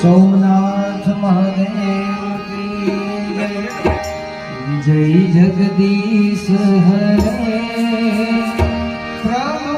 સોમનાથ મહાદેવ જય જગદીશ હરે પ્રભુ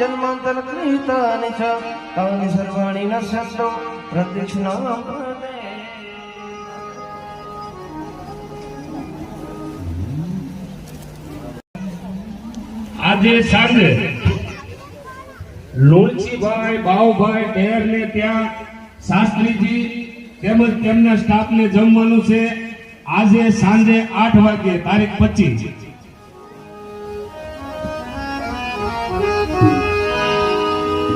જન્માંતર કૃતાની છ. તાની સર્વાણી ન શબ્દો પ્રદક્ષિણા આજે સાંજે લોલચીભાઈ બાવભાઈ ટેર ને ત્યાં શાસ્ત્રીજી તેમજ તેમના સ્ટાફ ને જમવાનું છે. આજે સાંજે આઠ વાગે તારીખ પચીસ.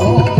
Oh.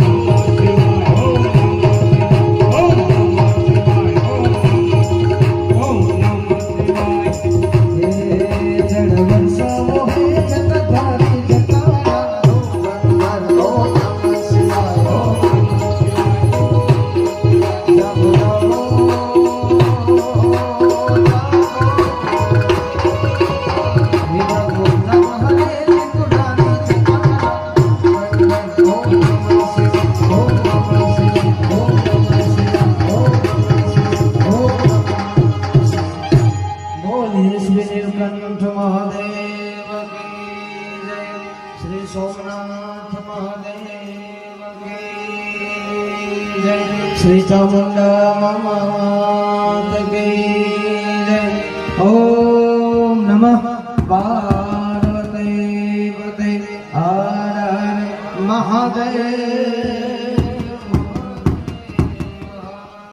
શ્રી ચામુંડા માત કી જય ઓમ નમઃ પાર્વતી હર મહાદેવ